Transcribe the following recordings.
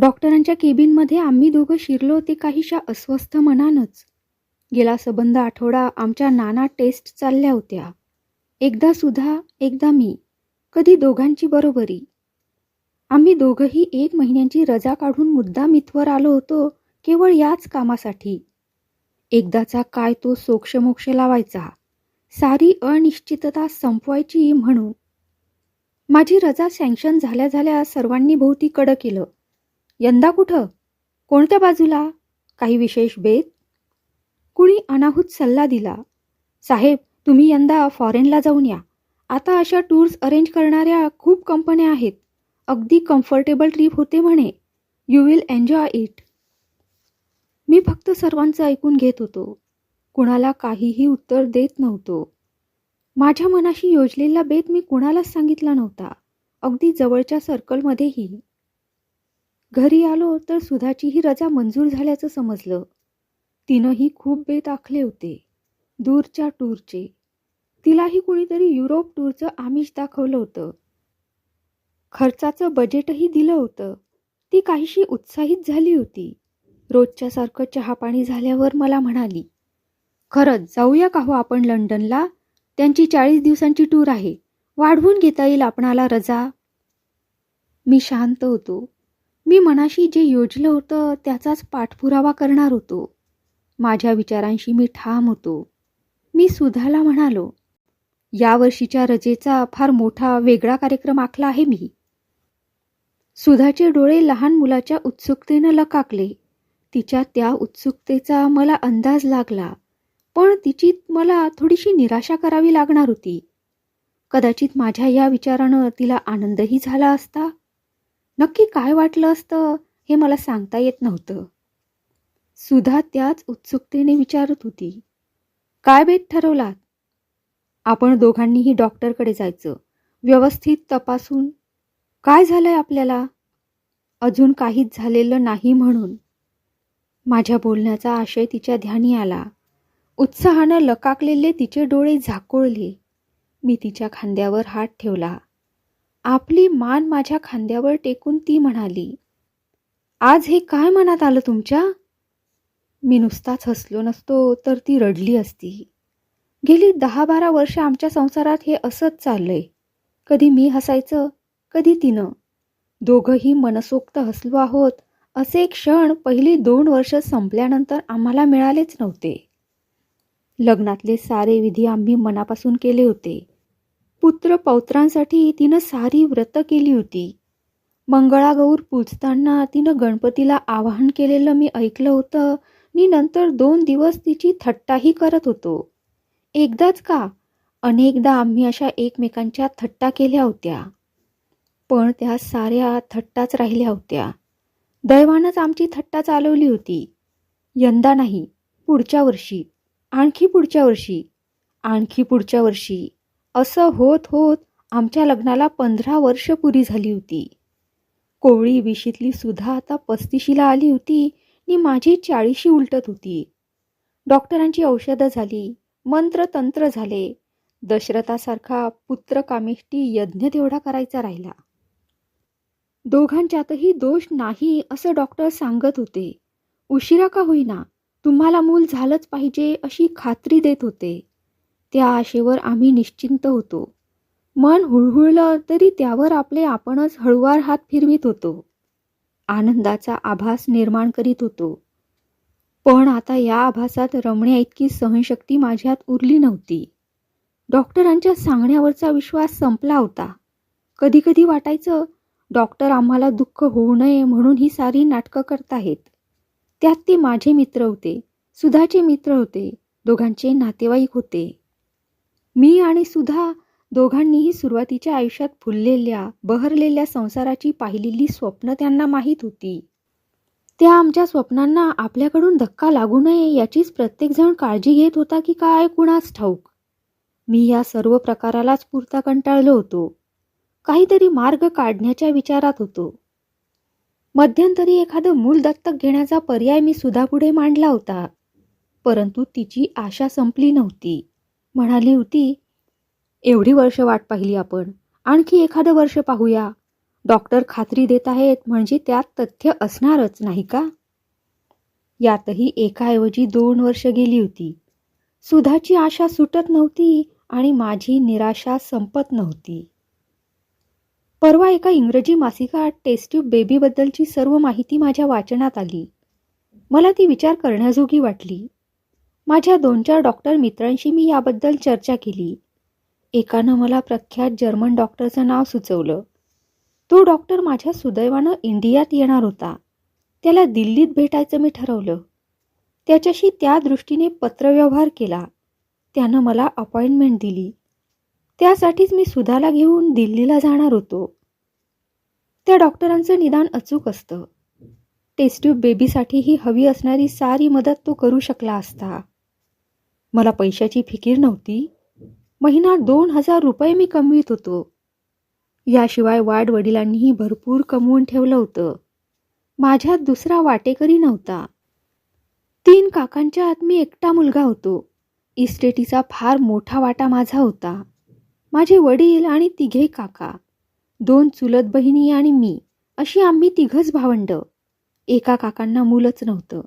डॉक्टरांच्या केबिनमध्ये आम्ही दोघं शिरलो ते काहीशा अस्वस्थ मनानच. गेला सबंध आठवडा आमच्या नाना टेस्ट चालल्या होत्या. एकदा सुधा एकदा मी कधी दोघांची बरोबरी. आम्ही दोघंही एक महिन्यांची रजा काढून मुद्दाम इथवर आलो होतो केवळ याच कामासाठी. एकदाचा काय तो सोक्षमोक्ष लावायचा सारी अनिश्चितता संपवायची म्हणून. माझी रजा सँक्शन झाल्या झाल्या सर्वांनी भोवती कडं केलं. यंदा कुठं? कोणत्या बाजूला? काही विशेष बेत? कुणी अनाहूत सल्ला दिला? साहेब तुम्ही यंदा फॉरेनला जाऊन या. आता अशा टूर्स अरेंज करणाऱ्या खूप कंपन्या आहेत. अगदी कम्फर्टेबल ट्रीप होते म्हणे. You will enjoy it. मी फक्त सर्वांचं ऐकून घेत होतो. कुणाला काहीही उत्तर देत नव्हतो. माझ्या मनाशी योजलेला बेत मी कुणालाच सांगितला नव्हता. अगदी जवळच्या सर्कलमध्येही. घरी आलो तर सुधाचीही रजा मंजूर झाल्याचं समजलं. तिनंही खूप बेत आखले होते दूरच्या टूरचे. तिलाही कुणीतरी युरोप टूरचं आमिष दाखवलं होतं. खर्चाचं बजेटही दिलं होतं. ती काहीशी उत्साहित झाली होती. रोजच्यासारखं चहापाणी झाल्यावर मला म्हणाली खरंच जाऊया का हो आपण लंडनला? त्यांची चाळीस दिवसांची टूर आहे. वाढवून घेता येईल आपणाला रजा. मी शांत होतो. मी मनाशी जे योजलं होतं त्याचाच पाठपुरावा करणार होतो. माझ्या विचारांशी मी ठाम होतो. मी सुधाला म्हणालो यावर्षीच्या रजेचा फार मोठा वेगळा कार्यक्रम आखला आहे मी. सुधाचे डोळे लहान मुलाच्या उत्सुकतेनं लकाकले. तिच्या त्या उत्सुकतेचा मला अंदाज लागला पण तिची मला थोडीशी निराशा करावी लागणार होती. कदाचित माझ्या या विचारानं तिला आनंदही झाला असता? नक्की काय वाटलं असतं हे मला सांगता येत नव्हतं. सुधा त्याच उत्सुकतेने विचारत होती काय बेत ठरवलात? आपण दोघांनीही डॉक्टरकडे जायचं. व्यवस्थित तपासून. काय झालंय आपल्याला? अजून काहीच झालेलं नाही म्हणून. माझ्या बोलण्याचा आशय तिच्या ध्यानी आला. उत्साहानं लकाकलेले तिचे डोळे झाकोळले. मी तिच्या खांद्यावर हात ठेवला. आपली मान माझ्या खांद्यावर टेकून ती म्हणाली आज हे काय मनात आलं तुमच्या? मी नुसताच हसलो नसतो तर ती रडली असती. गेली दहा बारा वर्ष आमच्या संसारात हे असंच चाललंय. कधी मी हसायचं कधी तिनं. दोघंही मनसोक्त हसलो आहोत असे क्षण पहिली दोन वर्ष संपल्यानंतर आम्हाला मिळालेच नव्हते. लग्नातले सारे विधी आम्ही मनापासून केले होते. पुत्र पौत्रांसाठी तिनं सारी व्रत केली होती. मंगळागौर पूजताना तिनं गणपतीला आवाहन केलेलं मी ऐकलं होतं. मी नंतर दोन दिवस तिची थट्टाही करत होतो. एकदाच का? अनेकदा आम्ही अशा एकमेकांच्या थट्टा केल्या होत्या. पण त्या साऱ्या थट्टाच राहिल्या होत्या. दैवानंच आमची थट्टा चालवली होती. यंदा नाही पुढच्या वर्षी आणखी पुढच्या वर्षी आणखी पुढच्या वर्षी. असं होत होत आमच्या लग्नाला पंधरा वर्ष पुरी झाली होती. कोवळी विशीतली सुद्धा आता पस्तीशीला आली होती आणि माझी चाळीशी उलटत होती. डॉक्टरांची औषधं झाली मंत्रतंत्र झाले दशरथासारखा पुत्रकामेष्टी यज्ञ तेवढा करायचा राहिला. दोघांच्यातही दोष नाही असं डॉक्टर सांगत होते. उशिरा का होईना तुम्हाला मूल झालंच पाहिजे अशी खात्री देत होते. त्या आशेवर आम्ही निश्चिंत होतो. मन हुळहुळलं तरी त्यावर आपले आपणच हळुवार हात फिरवित होतो. आनंदाचा आभास निर्माण करीत होतो. पण आता या आभासात रमण्या इतकी सहनशक्ती माझ्यात उरली नव्हती. डॉक्टरांच्या सांगण्यावरचा विश्वास संपला होता. कधी कधी वाटायचं डॉक्टर आम्हाला दुःख होऊ नये म्हणून ही सारी नाटकं करताहेत. त्यात ते माझे मित्र होते सुधाचे मित्र होते दोघांचे नातेवाईक होते. मी आणि सुधा दोघांनीही सुरुवातीच्या आयुष्यात फुललेल्या बहरलेल्या संसाराची पाहिलेली स्वप्न त्यांना माहीत होती. त्या आमच्या स्वप्नांना आपल्याकडून धक्का लागू नये याचीच प्रत्येकजण काळजी घेत होता की काय कुणास ठाऊक. मी या सर्व प्रकारालाच पुरता कंटाळलो होतो. काहीतरी मार्ग काढण्याच्या विचारात होतो. मध्यंतरी एखादं मूल दत्तक घेण्याचा पर्याय मी सुधापुढे मांडला होता परंतु तिची आशा संपली नव्हती. म्हणाली होती एवढी वर्ष वाट पाहिली आपण आणखी एखादं वर्ष पाहूया. डॉक्टर खात्री देत आहेत म्हणजे त्यात तथ्य असणारच नाही का? यातही एकाऐवजी दोन वर्ष गेली होती. सुधाची आशा सुटत नव्हती आणि माझी निराशा संपत नव्हती. परवा एका इंग्रजी मासिकात टेस्ट्यूब बेबीबद्दलची सर्व माहिती माझ्या वाचनात आली. मला ती विचार करण्याजोगी वाटली. माझ्या दोन चार डॉक्टर मित्रांशी मी याबद्दल चर्चा केली. एकानं मला प्रख्यात जर्मन डॉक्टरचं नाव सुचवलं. तो डॉक्टर माझ्या सुदैवानं इंडियात येणार होता. त्याला दिल्लीत भेटायचं मी ठरवलं. त्याच्याशी त्या दृष्टीने पत्रव्यवहार केला. त्यानं मला अपॉइंटमेंट दिली. त्यासाठीच मी सुधाला घेऊन दिल्लीला जाणार होतो. त्या डॉक्टरांचं निदान अचूक असतं. टेस्ट्यूब बेबीसाठी ही हवी असणारी सारी मदत तो करू शकला असता. मला पैशाची फिकीर नव्हती. महिना दोन हजार रुपये मी कमवीत होतो. याशिवाय वाडवडिलांनीही भरपूर कमवून ठेवलं होतं. माझ्यात दुसरा वाटेकरी नव्हता. तीन काकांच्या आत मी एकटा मुलगा होतो. इस्टेटीचा फार मोठा वाटा माझा होता. माझे वडील आणि तिघे काका. दोन चुलत बहिणी आणि मी. अशी आम्ही तिघंच भावंड. एका काकांना मूलच नव्हतं.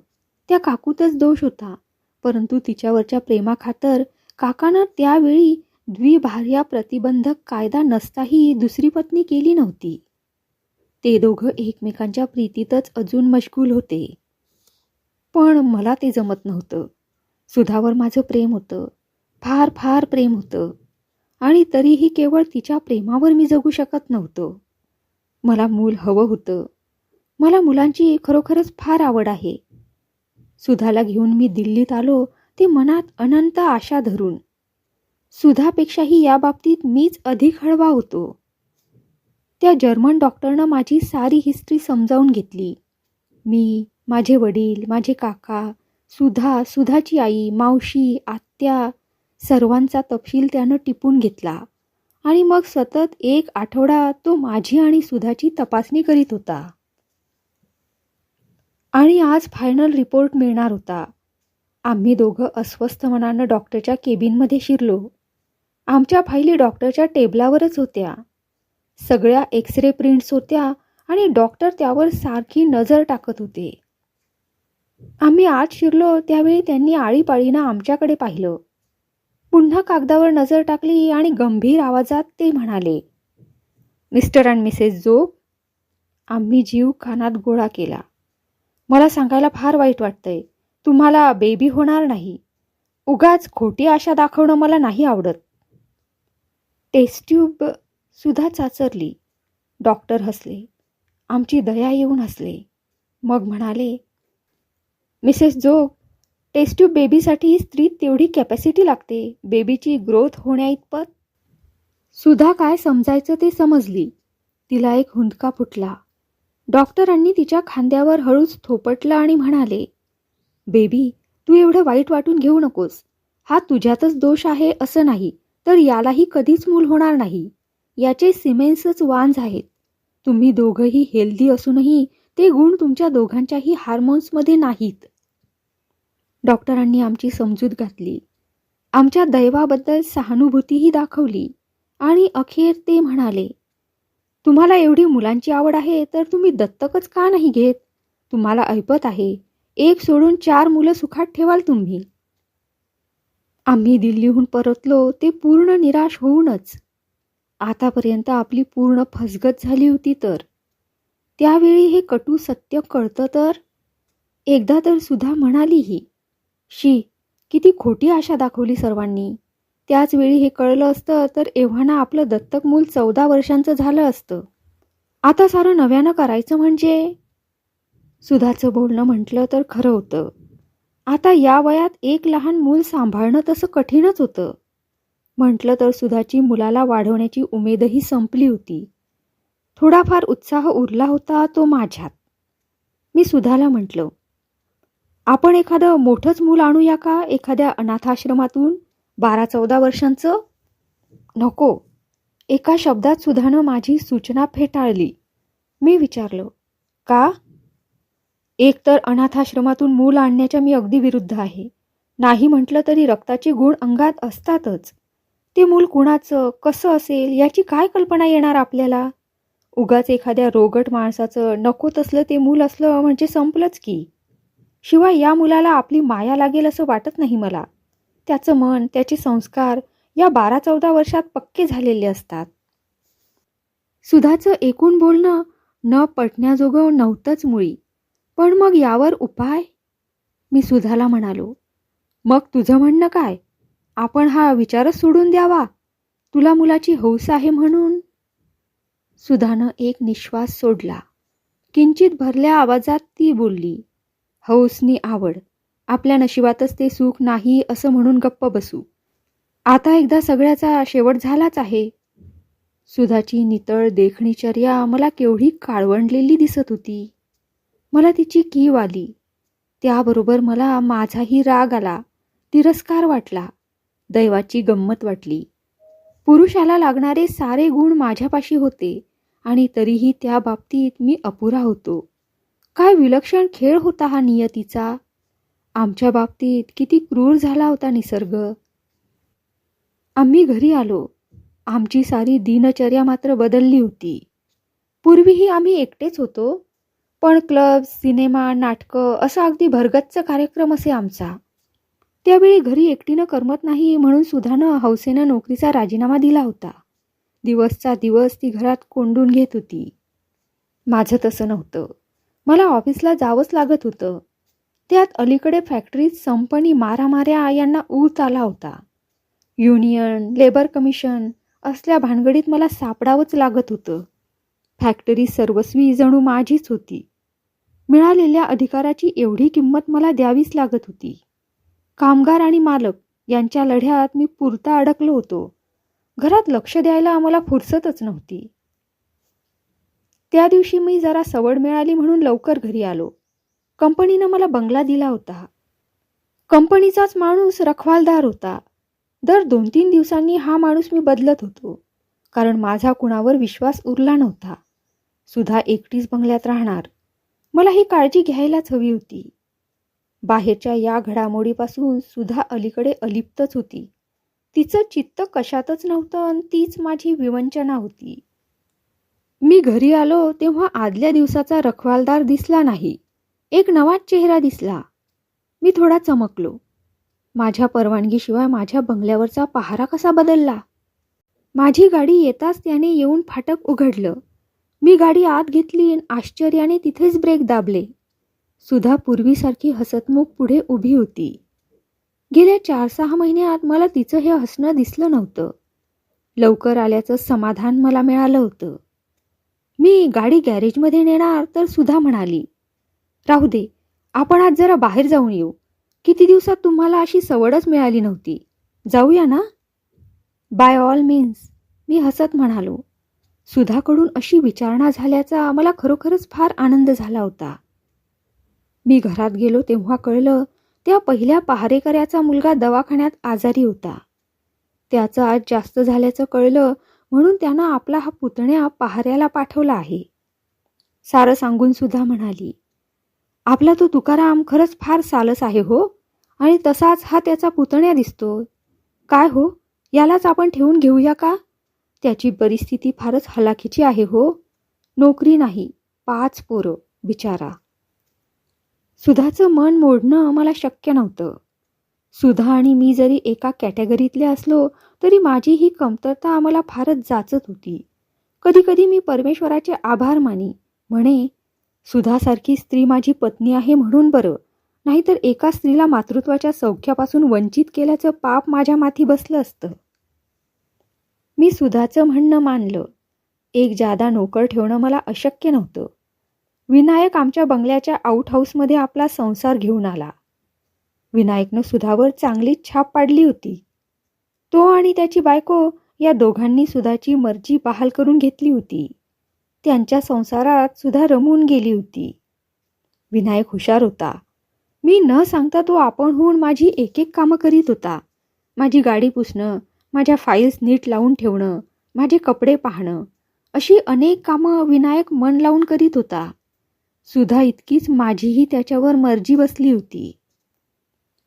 त्या काकूतच दोष होता. परंतु तिच्यावरच्या प्रेमाखातर काकानं त्यावेळी द्विभार्या प्रतिबंधक कायदा नसताही दुसरी पत्नी केली नव्हती. ते दोघं एकमेकांच्या प्रीतीतच अजून मशगूल होते. पण मला ते जमत नव्हतं. सुधावर माझं प्रेम होतं. फार फार प्रेम होतं. आणि तरीही केवळ तिच्या प्रेमावर मी जगू शकत नव्हतो. मला मूल हवं होतं. मला मुलांची खरोखरच फार आवड आहे. सुधाला घेऊन मी दिल्लीत आलो ते मनात अनंत आशा धरून. सुधापेक्षाही या बाबतीत मीच अधिक हळवा होतो. त्या जर्मन डॉक्टरनं माझी सारी हिस्ट्री समजावून घेतली. मी माझे वडील माझे काका सुधा सुधाची आई मावशी आत्या सर्वांचा तपशील त्यानं टिपून घेतला. आणि मग सतत एक आठवडा तो माझी आणि सुधाची तपासणी करीत होता. आणि आज फायनल रिपोर्ट मिळणार होता. आम्ही दोघं अस्वस्थ मनानं डॉक्टरच्या केबिनमध्ये शिरलो. आमच्या फायली डॉक्टरच्या टेबलावरच होत्या. सगळ्या एक्स रे प्रिंट्स होत्या आणि डॉक्टर त्यावर सारखी नजर टाकत होते. आम्ही आत शिरलो त्यावेळी त्यांनी आळीपाळीनं आमच्याकडे पाहिलं. पुन्हा कागदावर नजर टाकली आणि गंभीर आवाजात ते म्हणाले मिस्टर अँड मिसेस जोग आम्ही जीव कानात गोळा केला. मला सांगायला फार वाईट वाटतंय. तुम्हाला बेबी होणार नाही. उगाच खोटी आशा दाखवणं मला नाही आवडत. टेस्ट्यूब सुद्धा चाचरली. डॉक्टर हसले. आमची दया येऊन हसले. मग म्हणाले मिसेस जोग टेस्ट्यूब बेबीसाठी स्त्रीत तेवढी कॅपॅसिटी लागते. बेबीची ग्रोथ होण्याइतपत. सुद्धा काय समजायचं ते समजली. तिला एक हुंदका फुटला. डॉक्टरांनी तिच्या खांद्यावर हळूच थोपटलं आणि म्हणाले बेबी तू एवढं वाईट वाटून घेऊ नकोस. हा तुझ्यातच दोष आहे असं नाही तर यालाही कधीच मूल होणार नाही. याचे सिमेन्सच वांज आहेत. तुम्ही दोघंही हेल्दी असूनही ते गुण तुमच्या दोघांच्याही हार्मोन्समध्ये नाहीत. डॉक्टरांनी आमची समजूत घातली. आमच्या दैवाबद्दल सहानुभूतीही दाखवली आणि अखेर ते म्हणाले तुम्हाला एवढी मुलांची आवड आहे तर तुम्ही दत्तकच का नाही घेत? तुम्हाला ऐपत आहे. एक सोडून चार मुलं सुखात ठेवाल तुम्ही. आम्ही दिल्लीहून परतलो ते पूर्ण निराश होऊनच. आतापर्यंत आपली पूर्ण फसगत झाली होती तर. त्यावेळी हे कटू सत्य कळतं तर? एकदा तर सुद्धा म्हणालीही शी किती खोटी आशा दाखवली सर्वांनी. त्याच वेळी हे कळलं असतं तर एव्हाना आपलं दत्तक मूल चौदा वर्षांचं झालं असतं. आता सारं नव्यानं करायचं म्हणजे? सुधाचं बोलणं म्हटलं तर खरं होतं. आता या वयात एक लहान मूल सांभाळणं तसं कठीणच होतं. म्हटलं तर सुधाची मुलाला वाढवण्याची उमेदही संपली होती. थोडाफार उत्साह उरला होता तो माझ्यात. मी सुधाला म्हटलं आपण एखादं मोठंच मूल आणूया का एखाद्या अनाथाश्रमातून? बारा चौदा वर्षांचं? नको. एका शब्दात सुधानं माझी सूचना फेटाळली. मी विचारलं का? एकतर अनाथाश्रमातून मूल आणण्याच्या मी अगदी विरुद्ध आहे. नाही म्हटलं तरी रक्ताचे गुण अंगात असतातच. ते मूल कुणाचं कसं असेल याची काय कल्पना येणार आपल्याला? उगाच एखाद्या रोगट माणसाचं नको तसलं ते मूल असलं म्हणजे संपलंच की. शिवाय या मुलाला आपली माया लागेल असं वाटत नाही मला. त्याचं मन त्याचे संस्कार या बारा चौदा वर्षात पक्के झालेले असतात. सुधाचं एकूण बोलणं न पटण्याजोगं नव्हतंच मुळी. पण मग यावर उपाय? मी सुधाला म्हणालो मग तुझं म्हणणं काय? आपण हा विचारच सोडून द्यावा. तुला मुलाची हौस आहे म्हणून. सुधानं एक निश्वास सोडला. किंचित भरल्या आवाजात ती बोलली हौसनी आवड. आपल्या नशिबातच ते सुख नाही असं म्हणून गप्प बसू. आता एकदा सगळ्याचा शेवट झालाच आहे. सुधाची नितळ देखणीचर्या मला केवढी काळवंडलेली दिसत होती. मला तिची कीव आली. त्याबरोबर मला माझाही राग आला. तिरस्कार वाटला. दैवाची गंमत वाटली. पुरुषाला लागणारे सारे गुण माझ्यापाशी होते आणि तरीही त्या बाबतीत मी अपुरा होतो. काय विलक्षण खेळ होता हा नियतीचा. आमच्या बाबतीत किती क्रूर झाला होता निसर्ग. आम्ही घरी आलो. आमची सारी दिनचर्या मात्र बदलली होती. पूर्वीही आम्ही एकटेच होतो. पण क्लब सिनेमा नाटकं असा अगदी भरगच्च कार्यक्रम असे आमचा. त्यावेळी घरी एकटीनं करमत नाही म्हणून सुधानं हौसेनं नोकरीचा राजीनामा दिला होता. दिवसचा दिवस ती घरात कोंडून घेत होती. माझं तसं नव्हतं. मला ऑफिसला जावंच लागत होतं. त्यात अलीकडे फॅक्टरीत संपणी मारामाऱ्या यांना ऊत आला होता. युनियन लेबर कमिशन असल्या भानगडीत मला सापडावंच लागत होतं. फॅक्टरी सर्वस्वी जणू माझीच होती. मिळालेल्या अधिकाराची एवढी किंमत मला द्यावीच लागत होती. कामगार आणि मालक यांच्या लढ्यात मी पुरता अडकलो होतो. घरात लक्ष द्यायला आम्हाला फुरसतच नव्हती. त्या दिवशी मी जरा सवड मिळाली म्हणून लवकर घरी आलो. कंपनीनं मला बंगला दिला होता. कंपनीचाच माणूस रखवालदार होता. दर दोन तीन दिवसांनी हा माणूस मी बदलत होतो कारण माझा कुणावर विश्वास उरला नव्हता. सुधा एकटीच बंगल्यात राहणार. मला ही काळजी घ्यायलाच हवी होती. बाहेरच्या या घडामोडीपासून सुधा अलीकडे अलिप्तच होती. तिचं चित्त कशातच नव्हतं आणि तीच माझी विवंचना होती. मी घरी आलो तेव्हा आदल्या दिवसाचा रखवालदार दिसला नाही. एक नवाच चेहरा दिसला. मी थोडा चमकलो. माझ्या परवानगीशिवाय माझ्या बंगल्यावरचा पहारा कसा बदलला? माझी गाडी येताच त्याने येऊन फाटक उघडलं. मी गाडी आत घेतली आणि आश्चर्याने तिथेच ब्रेक दाबले. सुधा पूर्वीसारखी हसतमुख पुढे उभी होती. गेल्या चार सहा महिन्यात मला तिचं हे हसणं दिसलं नव्हतं. लवकर आल्याचं समाधान मला मिळालं होतं. मी गाडी गॅरेजमध्ये नेणार तर सुधा म्हणाली राहू दे आपण आज जरा बाहेर जाऊन येऊ. किती दिवसात तुम्हाला अशी सवडच मिळाली नव्हती. जाऊया ना? बाय ऑल मीन्स मी हसत म्हणालो. सुधाकडून अशी विचारणा झाल्याचा मला खरोखरच फार आनंद झाला होता. मी घरात गेलो तेव्हा कळलं त्या पहिल्या पहारेकऱ्याचा मुलगा दवाखान्यात आजारी होता. त्याचं आज जास्त झाल्याचं कळलं म्हणून त्यानं आपला हा पुतण्या पहाऱ्याला पाठवला आहे. सारं सांगून सुद्धा म्हणाली आपला तो तुकाराम खरंच फार सालस आहे हो. आणि तसाच हा त्याचा पुतण्या दिसतो. काय हो? यालाच आपण ठेवून घेऊया का? त्याची परिस्थिती फारच हलाखीची आहे हो. नोकरी नाही पाच पोरं बिचारा. सुधाचं मन मोडणं मला शक्य नव्हतं. सुधा आणि मी जरी एका कॅटेगरीतले असलो तरी माझी ही कमतरता आम्हाला फारच जाचत होती. कधीकधी मी परमेश्वराचे आभार मानी म्हणे सुधासारखी स्त्री माझी पत्नी आहे म्हणून बरं. नाहीतर एका स्त्रीला मातृत्वाच्या सौख्यापासून वंचित केल्याचं पाप माझ्या माथी बसलं असतं. मी सुधाचं म्हणणं मानलं. एक जादा नोकर ठेवणं मला अशक्य नव्हतं. विनायक आमच्या बंगल्याच्या आऊटहाऊसमध्ये आपला संसार घेऊन आला. विनायकनं सुधावर चांगलीच छाप पाडली होती. तो आणि त्याची बायको या दोघांनी सुधाची मर्जी बहाल करून घेतली होती. त्यांच्या संसारात सुद्धा रमून गेली होती. विनायक हुशार होता. मी न सांगता तो आपण होऊन माझी एक एक कामं करीत होता. माझी गाडी पुसणं माझ्या फाईल्स नीट लावून ठेवणं माझे कपडे पाहणं अशी अनेक कामं विनायक मन लावून करीत होता. सुधा इतकीच माझीही त्याच्यावर मर्जी बसली होती.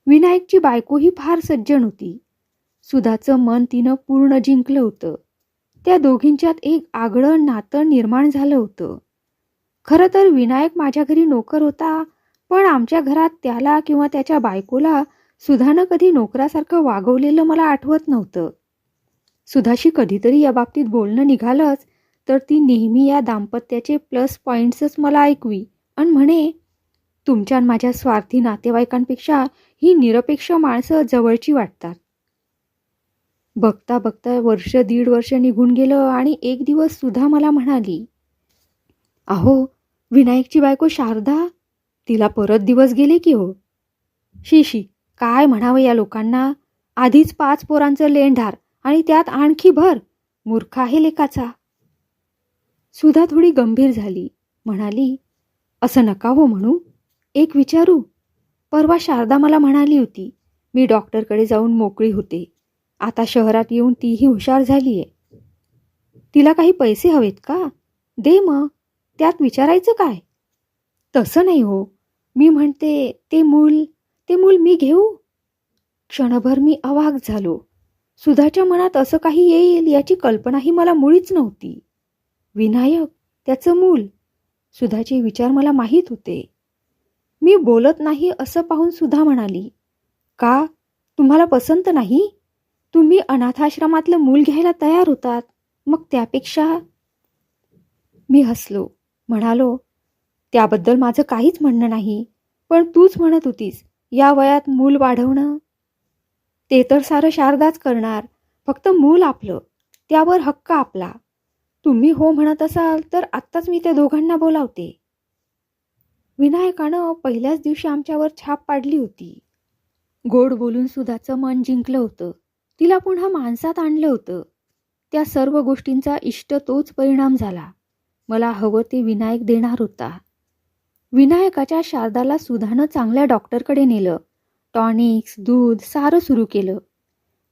विनायकची बायकोही फार सज्जन होती. सुधाचं मन तिनं पूर्ण जिंकलं होतं. त्या दोघींच्यात एक आगळं नातं निर्माण झालं होतं. खरं तर विनायक माझ्या घरी नोकर होता पण आमच्या घरात त्याला किंवा त्याच्या बायकोला सुधानं कधी नोकरासारखं वागवलेलं मला आठवत नव्हतं. सुधाशी कधीतरी या बाबतीत बोलणं निघालंच तर ती नेहमी या दाम्पत्याचे प्लस पॉईंट्सच मला ऐकवी आणि म्हणे तुमच्या माझ्या स्वार्थी नातेवाईकांपेक्षा ही निरपेक्ष माणसं जवळची वाटतात. बघता बघता वर्ष दीड वर्ष निघून गेलं आणि एक दिवस सुद्धा मला म्हणाली अहो विनायकची बायको शारदा? तिला परत दिवस गेले की हो? शिशी काय म्हणावं या लोकांना? आधीच पाच पोरांचं लेंढार आणि त्यात आणखी भर मूर्ख आहे लेकाचा. सुधा थोडी गंभीर झाली म्हणाली असं नका हो म्हणू एक विचारू. परवा शारदा मला म्हणाली होती मी डॉक्टरकडे जाऊन मोकळी होते. आता शहरात येऊन तीही हुशार झाली आहे तिला काही पैसे हवेत का? दे मग. त्यात विचारायचं काय? तसं नाही हो. मी म्हणते ते मूल ते मूल मी घेऊ? क्षणभर मी अवाक झालो. सुधाच्या मनात असं काही येईल याची कल्पनाही मला मुळीच नव्हती. विनायक त्याचं मूल. सुधाचे विचार मला माहीत होते. मी बोलत नाही असं पाहून सुधा म्हणाली का? तुम्हाला पसंत नाही? तुम्ही अनाथाश्रमातलं मूल घ्यायला तयार होतात. मग त्यापेक्षा मी हसलो. म्हणालो त्याबद्दल माझं काहीच म्हणणं नाही पण तूच म्हणत होतीस या वयात मूल वाढवणं ते तर सारं शारदाच करणार. फक्त मूल आपलं त्यावर हक्क आपला. तुम्ही हो म्हणत असाल तर आत्ताच मी त्या दोघांना बोलावते. विनायकानं पहिल्याच दिवशी आमच्यावर छाप पाडली होती. गोड बोलून सुधाचं मन जिंकलं होतं. तिला पुन्हा माणसात आणलं होतं. त्या सर्व गोष्टींचा इष्ट तोच परिणाम झाला. मला हवं ते विनायक देणार होता. विनायकाच्या शारदाला सुधानं चांगल्या डॉक्टरकडे नेलं. टॉनिक्स दूध सारं सुरू केलं.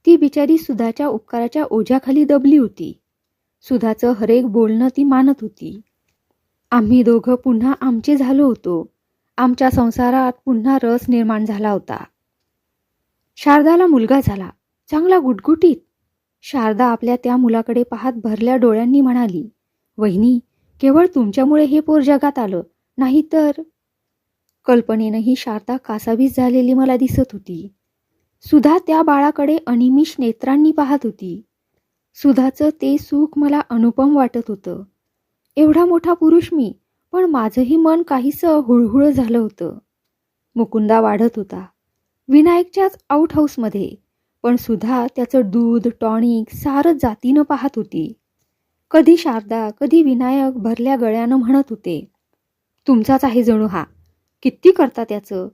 ती बिचारी सुधाच्या उपकाराच्या ओझ्याखाली दबली होती. सुधाचं हरेक बोलणं ती मानत होती. आम्ही दोघं पुन्हा आमचे झालो होतो. आमच्या संसारात पुन्हा रस निर्माण झाला होता. शारदाला मुलगा झाला. चांगला गुटगुटीत. शारदा आपल्या त्या मुलाकडे पाहत भरल्या डोळ्यांनी म्हणाली वहिनी केवळ तुमच्यामुळे हे पोर जगात आलं नाही तर कल्पनेनंही शारदा कासावीस झालेली मला दिसत होती. सुधा त्या बाळाकडे अनिमिष नेत्रांनी पाहत होती. सुधाचं ते सुख मला अनुपम वाटत होतं. एवढा मोठा पुरुष मी पण माझंही मन काहीसं हुळहुळ झालं होतं. मुकुंदा वाढत होता. विनायकच्याच आउट हाऊसमध्ये पण सुधा त्याचं दूध टॉनिक सारं जातीनं पाहत होती. कधी शारदा कधी विनायक भरल्या गळ्यानं म्हणत होते तुमचाच आहे जणू हा किती करता त्याचं?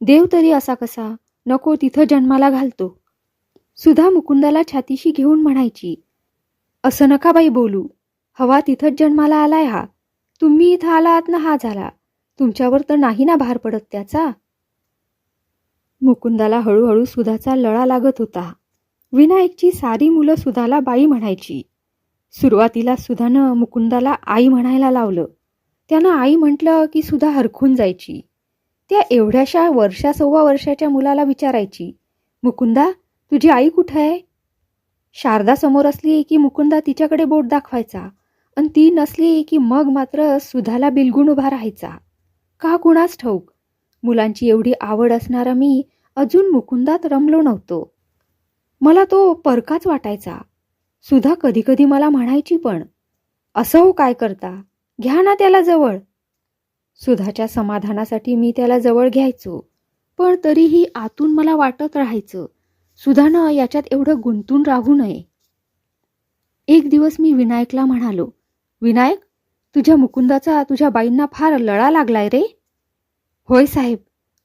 देव तरी असा कसा नको तिथं जन्माला घालतो. सुधा मुकुंदाला छातीशी घेऊन म्हणायची असं नका बाई बोलू हवा तिथंच जन्माला आलाय हा तुम्ही इथं आलात ना हा झाला तुमच्यावर तर नाही ना भार पडत त्याचा? मुकुंदाला हळूहळू सुधाचा लळा लागत होता. विनायकची सारी मुलं सुधाला बाई म्हणायची. सुरुवातीला सुधानं मुकुंदाला आई म्हणायला लावलं. त्यानं आई म्हटलं की सुधा हरखून जायची. त्या एवढ्याशा वर्षा सव्वा वर्षाच्या मुलाला विचारायची. मुकुंदा तुझी आई कुठं आहे? शारदा समोर असली की मुकुंदा तिच्याकडे बोट दाखवायचा आणि ती नसली की मग मात्र सुधाला बिलगुण उभा राहायचा. का कुणास ठाऊक? मुलांची एवढी आवड असणारा मी अजून मुकुंदात रमलो नव्हतो. मला तो परकाच वाटायचा. सुधा कधीकधी मला म्हणायची पण असं हो काय करता? घ्या ना त्याला जवळ. सुधाच्या समाधानासाठी मी त्याला जवळ घ्यायचो पण तरीही आतून मला वाटत राहायचं सुधानं याच्यात एवढं गुंतून राहू नये. एक दिवस मी विनायकला म्हणालो विनायक तुझ्या मुकुंदाचा तुझ्या बाईंना फार लळा लागलाय रे. होय साहेब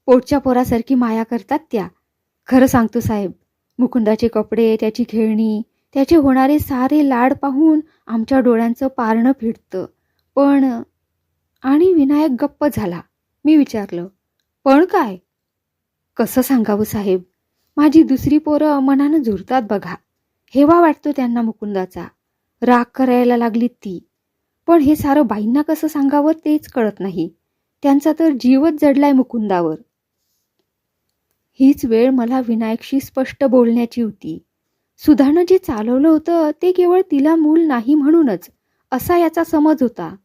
पोटच्या पोरासारखी माया करतात त्या. खरं सांगतो साहेब मुकुंदाचे कपडे त्याची खेळणी त्याचे होणारे सारे लाड पाहून आमच्या डोळ्यांचं पारणं फिटतं पण आणि विनायक गप्प झाला. मी विचारलं पण काय? कसं सांगावं साहेब? माझी दुसरी पोरं मनानं झुरतात बघा. हेवा वाटतो त्यांना मुकुंदाचा. राग करायला लागली ती. पण हे सारं बाईंना कसं सांगावं तेच कळत नाही. त्यांचा तर जीवच जडलाय मुकुंदावर. हीच वेळ मला विनायकशी स्पष्ट बोलण्याची होती. सुधानं जे चालवलं होतं ते केवळ तिला मूल नाही म्हणूनच असा याचा समज होता.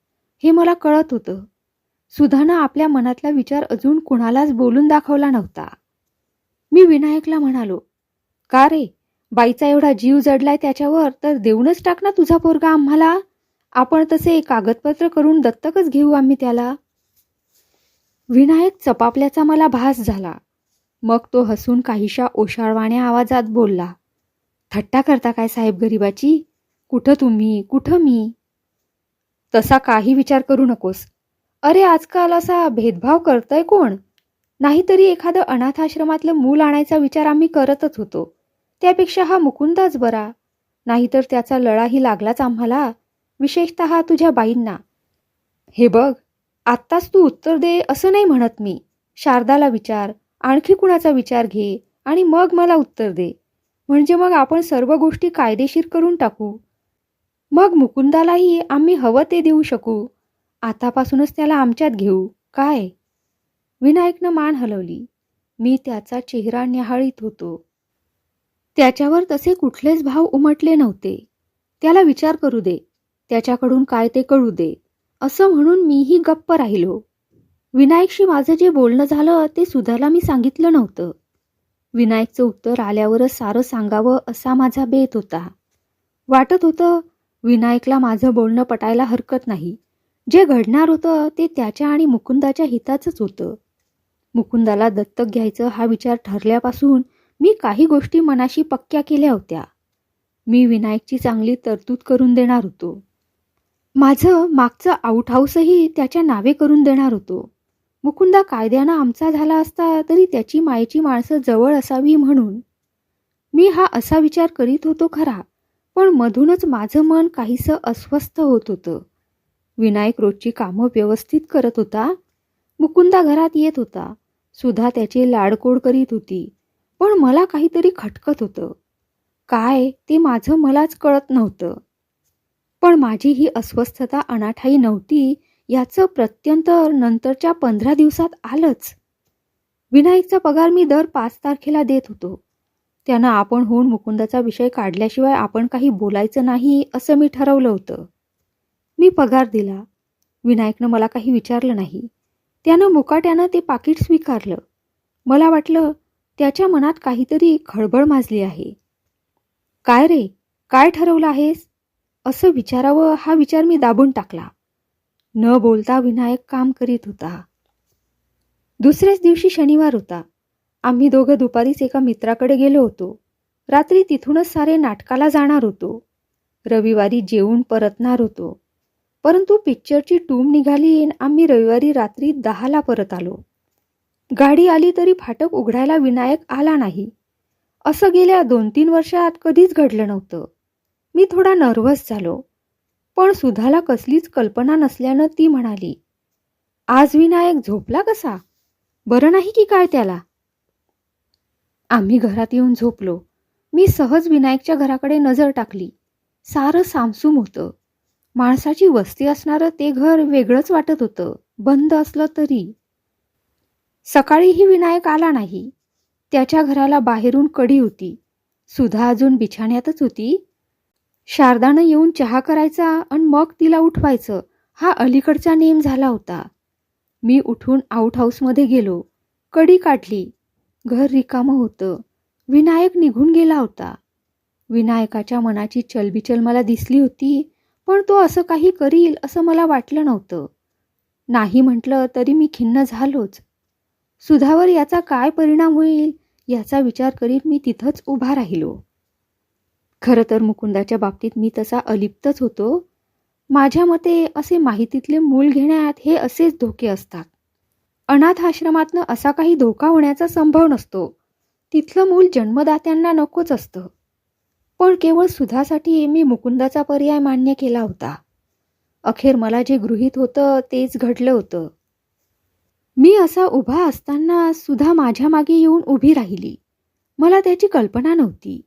हे मला कळत होतं. सुधानं आपल्या मनातला विचार अजून कुणालाच बोलून दाखवला नव्हता. मी विनायकला म्हणालो का रे? बाईचा एवढा जीव जडलाय त्याच्यावर तर देऊनच टाक ना तुझा पोरगा आम्हाला. आपण तसे कागदपत्र करून दत्तकच घेऊ आम्ही त्याला. विनायक चपापल्याचा मला भास झाला. मग तो हसून काहीशा ओशाळवाण्या आवाजात बोलला थट्टा करता काय साहेब गरिबाची? कुठं तुम्ही? कुठं मी? तसा काही विचार करू नकोस. अरे आजकाल असा भेदभाव करतय कोण? नाहीतरी एखादं अनाथाश्रमातलं मूल आणायचा विचार आम्ही करतच होतो. त्यापेक्षा हा मुकुंदाच बरा. नाहीतर त्याचा लळाही लागलाच आम्हाला विशेषत तुझ्या बाईंना. हे बघ आत्ताच तू उत्तर दे असं नाही म्हणत मी. शारदाला विचार आणखी कुणाचा विचार घे आणि मग मला उत्तर दे. म्हणजे मग आपण सर्व गोष्टी कायदेशीर करून टाकू. मग मुकुंदालाही आम्ही हवं ते देऊ शकू. आतापासूनच त्याला आमच्यात घेऊ. काय? विनायकनं मान हलवली. मी त्याचा चेहरा न्याहाळीत होतो. त्याच्यावर तसे कुठलेच भाव उमटले नव्हते. त्याला विचार करू दे. त्याच्याकडून काय ते कळू दे. असं म्हणून मीही गप्प राहिलो. विनायकशी माझं जे बोलणं झालं ते सुधाला मी सांगितलं नव्हतं. विनायकचं उत्तर आल्यावरच सारं सांगावं असा माझा बेत होता. वाटत होतं विनायकला माझं बोलणं पटायला हरकत नाही. जे घडणार होतं ते त्याच्या आणि मुकुंदाच्या हिताचंच होतं. मुकुंदाला दत्तक घ्यायचं हा विचार ठरल्यापासून मी काही गोष्टी मनाशी पक्क्या केल्या होत्या. मी विनायकची चांगली तरतूद करून देणार होतो. माझं मागचं आउटहाऊसही त्याच्या नावे करून देणार होतो. मुकुंदा कायद्यानं आमचा झाला असता तरी त्याची मायेची माणसं जवळ असावी म्हणून. मी हा असा विचार करीत होतो खरा पण मधूनच माझं मन काहीसं अस्वस्थ होत होतं. विनायक रोजची कामं व्यवस्थित करत होता. मुकुंदा घरात येत होता. सुधा त्याचे लाडकोड करीत होती. पण मला काहीतरी खटकत होतं. काय ते माझं मलाच कळत नव्हतं. पण माझी ही अस्वस्थता अनाठाई नव्हती याचं प्रत्यंतर नंतरच्या पंधरा दिवसात आलंच. विनायकचा पगार मी दर पाच तारखेला देत होतो. त्यानं आपण होऊन मुकुंदाचा विषय काढल्याशिवाय आपण काही बोलायचं नाही असं मी ठरवलं होतं. मी पगार दिला. विनायकनं मला काही विचारलं नाही. त्यानं मुकाट्यानं ते पाकिट स्वीकारलं. मला वाटलं त्याच्या मनात काहीतरी खळबळ माजली आहे. काय रे? काय ठरवलं आहेस? असं विचारावं हा विचार मी दाबून टाकला. न बोलता विनायक काम करीत होता. दुसऱ्याच दिवशी शनिवार होता. आम्ही दोघं दुपारीच एका मित्राकडे गेलो होतो. रात्री तिथूनच सारे नाटकाला जाणार होतो. रविवारी जेवून परतणार होतो. परंतु पिक्चरची टूम निघाली आम्ही रविवारी रात्री दहाला परत आलो. गाडी आली तरी फाटक उघडायला विनायक आला नाही. असं गेल्या दोन तीन वर्षात कधीच घडलं नव्हतं. मी थोडा नर्वस झालो. पण सुधाला कसलीच कल्पना नसल्यानं ती म्हणाली आज विनायक झोपला कसा? बरं नाही की काय त्याला? आम्ही घरात येऊन झोपलो. मी सहज विनायकच्या घराकडे नजर टाकली. सारं सामसूम होतं. माणसाची वस्ती असणारं ते घर वेगळंच वाटत होतं. बंद असलं तरी. सकाळीही विनायक आला नाही. त्याच्या घराला बाहेरून कडी होती. सुधा अजून बिछाण्यातच होती. शारदानं येऊन चहा करायचा आणि मग तिला उठवायचं हा अलीकडचा नेम झाला होता. मी उठून आउट हाऊसमध्ये गेलो. कडी काढली. घर रिकामं होतं. विनायक निघून गेला होता. विनायकाच्या मनाची चलबिचल मला दिसली होती पण तो असं काही करील असं मला वाटलं नव्हतं. नाही म्हटलं तरी मी खिन्न झालोच. सुधावर याचा काय परिणाम होईल याचा विचार करीत मी तिथंच उभा राहिलो. खरं तर मुकुंदाच्या बाबतीत मी तसा अलिप्तच होतो. माझ्या मते असे माहितीतले मूल घेण्यात हे असेच धोके असतात. अनाथ आश्रमातनं असा काही धोका होण्याचा संभव नसतो. तिथलं मूल जन्मदात्यांना नकोच असतं. पण केवळ सुधासाठी मी मुकुंदाचा पर्याय मान्य केला होता. अखेर मला जे गृहीत होतं तेच घडलं होतं. मी असा उभा असताना सुधा माझ्या मागे येऊन उभी राहिली. मला त्याची कल्पना नव्हती.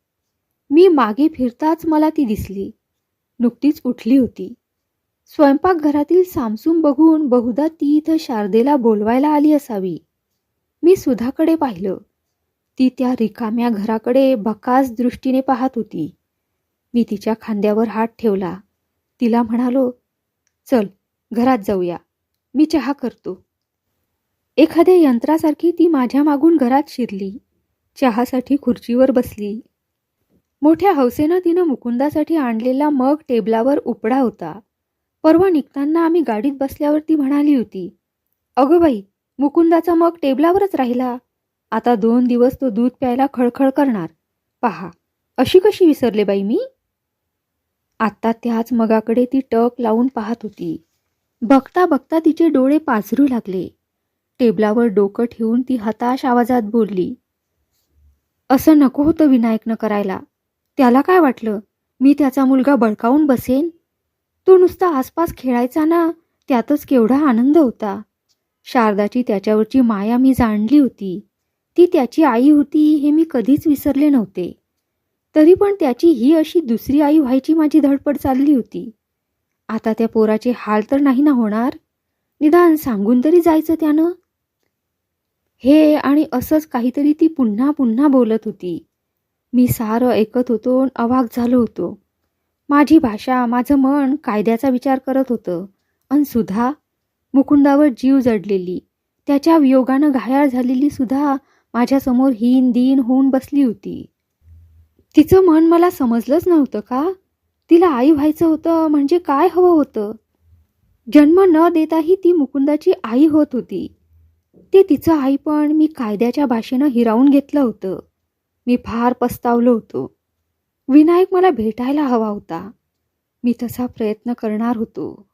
मी मागे फिरताच मला ती दिसली. नुकतीच उठली होती. स्वयंपाकघरातील सामसूम बघून बहुधा ती इथं शारदेला बोलवायला आली असावी. मी सुधाकडे पाहिलं. ती त्या रिकाम्या घराकडे बकास दृष्टीने पाहत होती. मी तिच्या खांद्यावर हात ठेवला. तिला म्हणालो चल घरात जाऊया. मी चहा करतो. एखाद्या यंत्रासारखी ती माझ्या मागून घरात शिरली. चहासाठी खुर्चीवर बसली. मोठ्या हौसेनं तिनं मुकुंदासाठी आणलेला मग टेबलावर उपडा होता. परवा निघताना आम्ही गाडीत बसल्यावर ती म्हणाली होती अगं बाई मुकुंदाचा मग टेबलावरच राहिला. आता दोन दिवस तो दूध प्यायला खळखळ करणार. पहा अशी कशी विसरले बाई मी? आत्ता त्याच मगाकडे ती टक लावून पाहत होती. बघता बघता तिचे डोळे पाझरू लागले. टेबलावर डोकं ठेवून ती हताश आवाजात बोलली असं नको होतं विनायकनं करायला. त्याला काय वाटलं? मी त्याचा मुलगा बळकावून बसेन? तो नुसता आसपास खेळायचा ना त्यातच केवढा आनंद होता. शारदाची त्याच्यावरची माया मी जाणली होती. ती त्याची आई होती हे मी कधीच विसरले नव्हते. तरी पण त्याची ही अशी दुसरी आई व्हायची माझी धडपड चालली होती. आता त्या पोराचे हाल तर नाही ना होणार? निदान सांगून तरी जायचं त्यानं? हे आणि असंच काहीतरी ती पुन्हा पुन्हा बोलत होती. मी सारं ऐकत होतो आणि अवाक झालो होतो. माझी भाषा माझं मन कायद्याचा विचार करत होतं. अन सुधा मुकुंदावर जीव जडलेली. त्याच्या वियोगानं घायाळ झालेली सुद्धा माझ्यासमोर हीन दीन होऊन बसली होती. तिचं मन मला समजलंच नव्हतं का? तिला आई व्हायचं होतं म्हणजे काय हवं होतं? जन्म न देताही ती मुकुंदाची आई होत होती. ते तिचं आई पण मी कायद्याच्या भाषेनं हिरावून घेतलं होतं. मी फार पस्तावलो होतो. विनायक मला भेटायला हवा होता. मी तसा प्रयत्न करणार होतो.